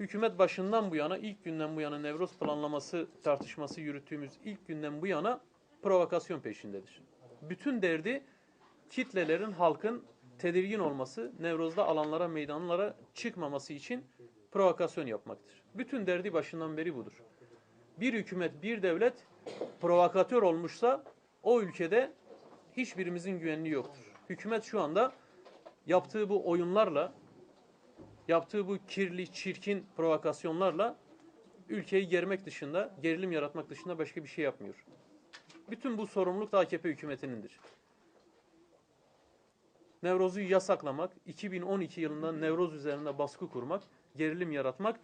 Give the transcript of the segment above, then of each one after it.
Hükümet başından bu yana, ilk günden bu yana Nevroz planlaması tartışması yürüttüğümüz ilk günden bu yana provokasyon peşindedir. Bütün derdi kitlelerin, halkın tedirgin olması, Nevroz'da alanlara, meydanlara çıkmaması için provokasyon yapmaktır. Bütün derdi başından beri budur. Bir hükümet, bir devlet provokatör olmuşsa o ülkede hiçbirimizin güvenliği yoktur. Hükümet şu anda yaptığı bu oyunlarla, yaptığı bu kirli, çirkin provokasyonlarla ülkeyi germek dışında, gerilim yaratmak dışında başka bir şey yapmıyor. Bütün bu sorumluluk da AKP hükümetinindir. Nevroz'u yasaklamak, 2012 yılında Nevroz üzerinde baskı kurmak, gerilim yaratmak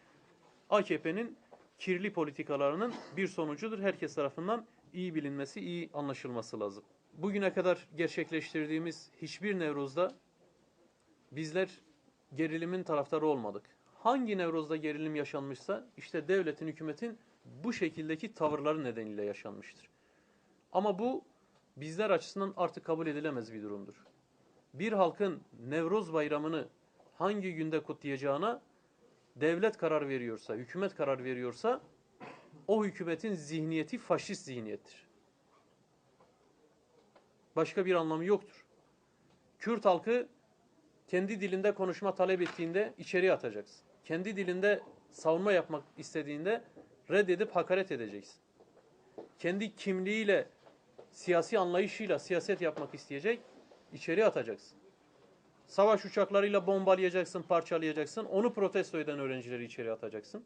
AKP'nin kirli politikalarının bir sonucudur. Herkes tarafından iyi bilinmesi, iyi anlaşılması lazım. Bugüne kadar gerçekleştirdiğimiz hiçbir Nevroz'da bizler gerilimin taraftarı olmadık. Hangi Nevroz'da gerilim yaşanmışsa işte devletin, hükümetin bu şekildeki tavırları nedeniyle yaşanmıştır. Ama bu bizler açısından artık kabul edilemez bir durumdur. Bir halkın Nevroz bayramını hangi günde kutlayacağına devlet karar veriyorsa, hükümet karar veriyorsa o hükümetin zihniyeti faşist zihniyettir. Başka bir anlamı yoktur. Kürt halkı kendi dilinde konuşma talep ettiğinde içeriye atacaksın. Kendi dilinde savunma yapmak istediğinde reddedip hakaret edeceksin. Kendi kimliğiyle, siyasi anlayışıyla siyaset yapmak isteyecek, içeriye atacaksın. Savaş uçaklarıyla bombalayacaksın, parçalayacaksın. Onu protesto eden öğrencileri içeri atacaksın.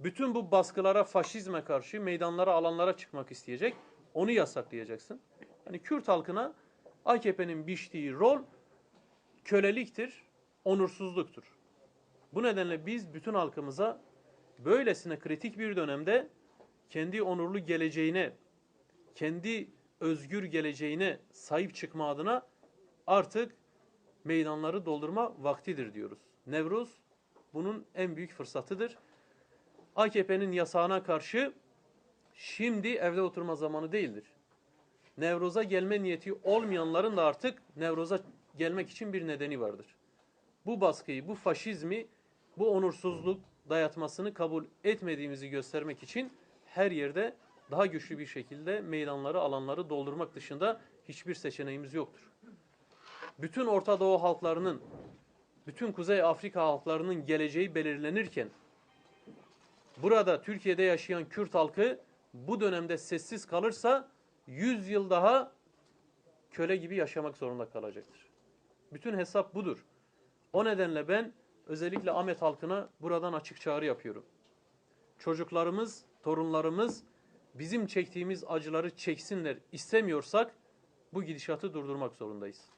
Bütün bu baskılara, faşizme karşı meydanlara, alanlara çıkmak isteyecek. Onu yasaklayacaksın. Hani Kürt halkına AKP'nin biçtiği rol köleliktir, onursuzluktur. Bu nedenle biz bütün halkımıza böylesine kritik bir dönemde kendi onurlu geleceğine, kendi özgür geleceğine sahip çıkma adına artık meydanları doldurma vaktidir diyoruz. Nevruz bunun en büyük fırsatıdır. AKP'nin yasağına karşı şimdi evde oturma zamanı değildir. Nevroz'a gelme niyeti olmayanların da artık Nevroz'a gelmek için bir nedeni vardır. Bu baskıyı, bu faşizmi, bu onursuzluk dayatmasını kabul etmediğimizi göstermek için her yerde daha güçlü bir şekilde meydanları, alanları doldurmak dışında hiçbir seçeneğimiz yoktur. Bütün Orta Doğu halklarının, bütün Kuzey Afrika halklarının geleceği belirlenirken burada Türkiye'de yaşayan Kürt halkı bu dönemde sessiz kalırsa 100 yıl daha köle gibi yaşamak zorunda kalacaktır. Bütün hesap budur. O nedenle ben özellikle Ahmet halkına buradan açık çağrı yapıyorum. Çocuklarımız, torunlarımız bizim çektiğimiz acıları çeksinler istemiyorsak bu gidişatı durdurmak zorundayız.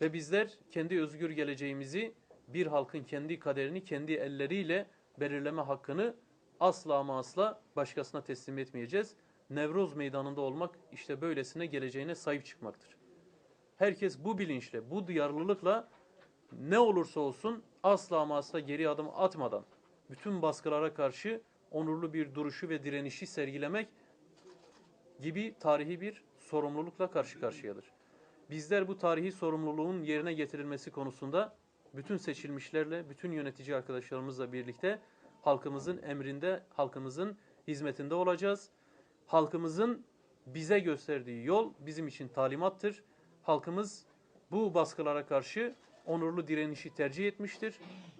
Ve bizler kendi özgür geleceğimizi bir halkın kendi kaderini kendi elleriyle belirleme hakkını asla ama asla başkasına teslim etmeyeceğiz. Nevroz meydanında olmak işte böylesine geleceğine sahip çıkmaktır. Herkes bu bilinçle, bu duyarlılıkla ne olursa olsun asla ama asla geri adım atmadan bütün baskılara karşı onurlu bir duruşu ve direnişi sergilemek gibi tarihi bir sorumlulukla karşı karşıyadır. Bizler bu tarihi sorumluluğun yerine getirilmesi konusunda bütün seçilmişlerle, bütün yönetici arkadaşlarımızla birlikte halkımızın emrinde, halkımızın hizmetinde olacağız. Halkımızın bize gösterdiği yol bizim için talimattır. Halkımız bu baskılara karşı onurlu direnişi tercih etmiştir.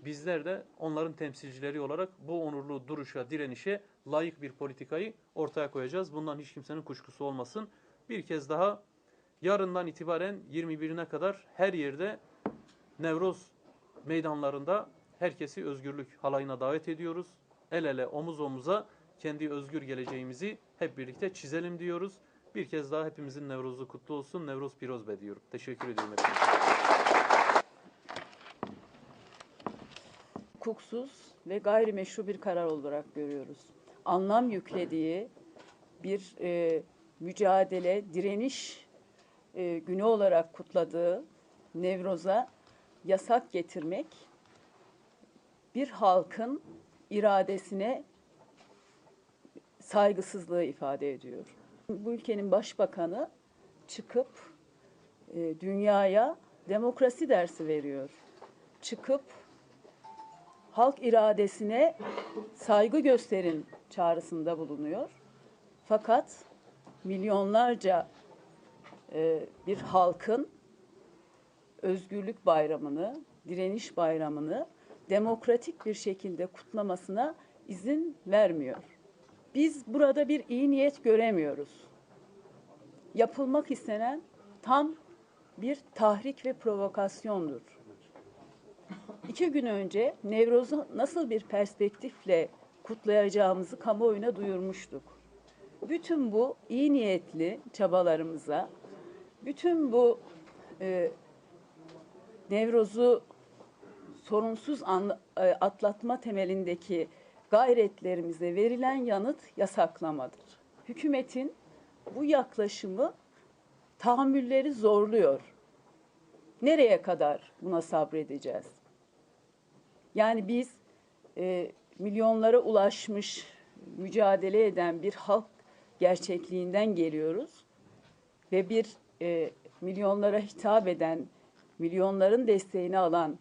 Bizler de onların temsilcileri olarak bu onurlu duruşa, direnişe layık bir politikayı ortaya koyacağız. Bundan hiç kimsenin kuşkusu olmasın. Bir kez daha yarından itibaren 21'ine kadar her yerde Nevroz meydanlarında herkesi özgürlük halayına davet ediyoruz. El ele, omuz omuza kendi özgür geleceğimizi hep birlikte çizelim diyoruz. Bir kez daha hepimizin Nevroz'u kutlu olsun. Nevroz Pirozbe diyorum. Teşekkür ediyorum hepinize. hukuksuz ve gayrimeşru bir karar olarak görüyoruz. Anlam yüklediği bir e, mücadele, direniş e, günü olarak kutladığı Nevroz'a yasak getirmek bir halkın iradesine saygısızlığı ifade ediyor. Bu ülkenin başbakanı çıkıp e, dünyaya demokrasi dersi veriyor. Çıkıp halk iradesine saygı gösterin çağrısında bulunuyor. Fakat milyonlarca e, bir halkın özgürlük bayramını, direniş bayramını demokratik bir şekilde kutlamasına izin vermiyor. Biz burada bir iyi niyet göremiyoruz. Yapılmak istenen tam bir tahrik ve provokasyondur. İki gün önce Nevroz'u nasıl bir perspektifle kutlayacağımızı kamuoyuna duyurmuştuk. Bütün bu iyi niyetli çabalarımıza, bütün bu e, Nevroz'u sorunsuz e, atlatma temelindeki gayretlerimize verilen yanıt yasaklamadır. Hükümetin bu yaklaşımı tahammülleri zorluyor. Nereye kadar buna sabredeceğiz? Yani biz e, milyonlara ulaşmış, mücadele eden bir halk gerçekliğinden geliyoruz ve bir e, milyonlara hitap eden, milyonların desteğini alan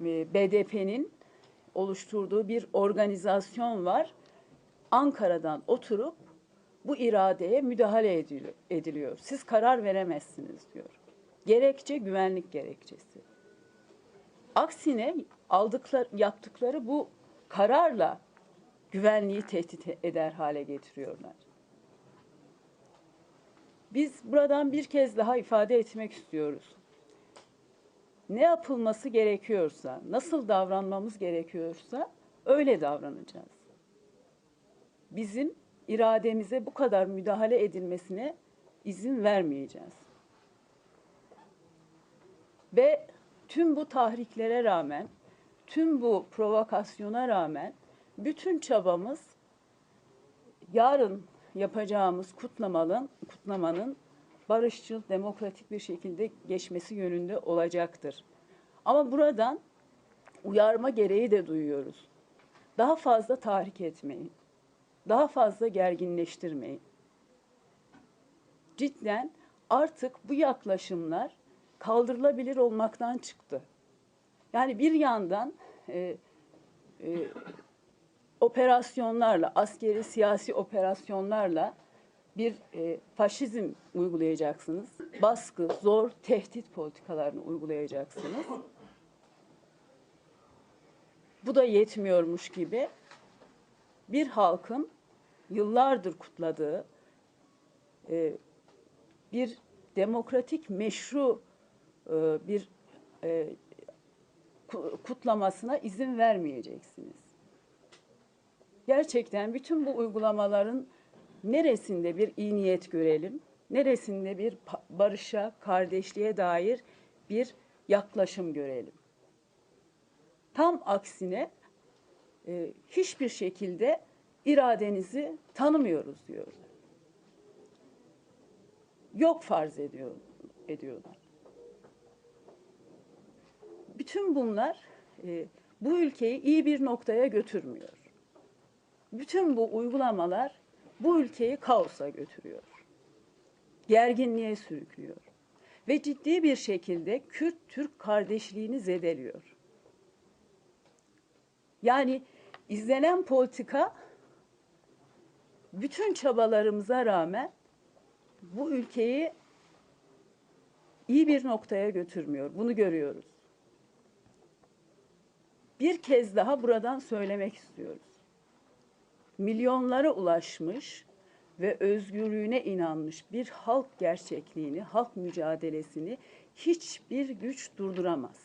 e, BDP'nin oluşturduğu bir organizasyon var. Ankara'dan oturup bu iradeye müdahale ediliyor. Siz karar veremezsiniz diyor. Gerekçe güvenlik gerekçesi. Aksine aldıkları, yaptıkları bu kararla güvenliği tehdit eder hale getiriyorlar. Biz buradan bir kez daha ifade etmek istiyoruz. Ne yapılması gerekiyorsa, nasıl davranmamız gerekiyorsa öyle davranacağız. Bizim irademize bu kadar müdahale edilmesine izin vermeyeceğiz. Ve tüm bu tahriklere rağmen, tüm bu provokasyona rağmen bütün çabamız yarın yapacağımız kutlamanın, kutlamanın barışçıl, demokratik bir şekilde geçmesi yönünde olacaktır. Ama buradan uyarma gereği de duyuyoruz. Daha fazla tahrik etmeyin. Daha fazla gerginleştirmeyin. Cidden artık bu yaklaşımlar kaldırılabilir olmaktan çıktı. Yani bir yandan e, e, operasyonlarla, askeri siyasi operasyonlarla bir e, faşizm uygulayacaksınız. Baskı, zor, tehdit politikalarını uygulayacaksınız. Bu da yetmiyormuş gibi bir halkın yıllardır kutladığı e, bir demokratik meşru e, bir e, ku- kutlamasına izin vermeyeceksiniz. Gerçekten bütün bu uygulamaların neresinde bir iyi niyet görelim, neresinde bir barışa, kardeşliğe dair bir yaklaşım görelim. Tam aksine e, hiçbir şekilde iradenizi tanımıyoruz diyorlar. Yok farz ediyor, ediyorlar. Bütün bunlar e, bu ülkeyi iyi bir noktaya götürmüyor. Bütün bu uygulamalar bu ülkeyi kaosa götürüyor. Gerginliğe sürüklüyor. Ve ciddi bir şekilde Kürt-Türk kardeşliğini zedeliyor. Yani izlenen politika bütün çabalarımıza rağmen bu ülkeyi iyi bir noktaya götürmüyor. Bunu görüyoruz. Bir kez daha buradan söylemek istiyoruz. Milyonlara ulaşmış ve özgürlüğüne inanmış bir halk gerçekliğini, halk mücadelesini hiçbir güç durduramaz.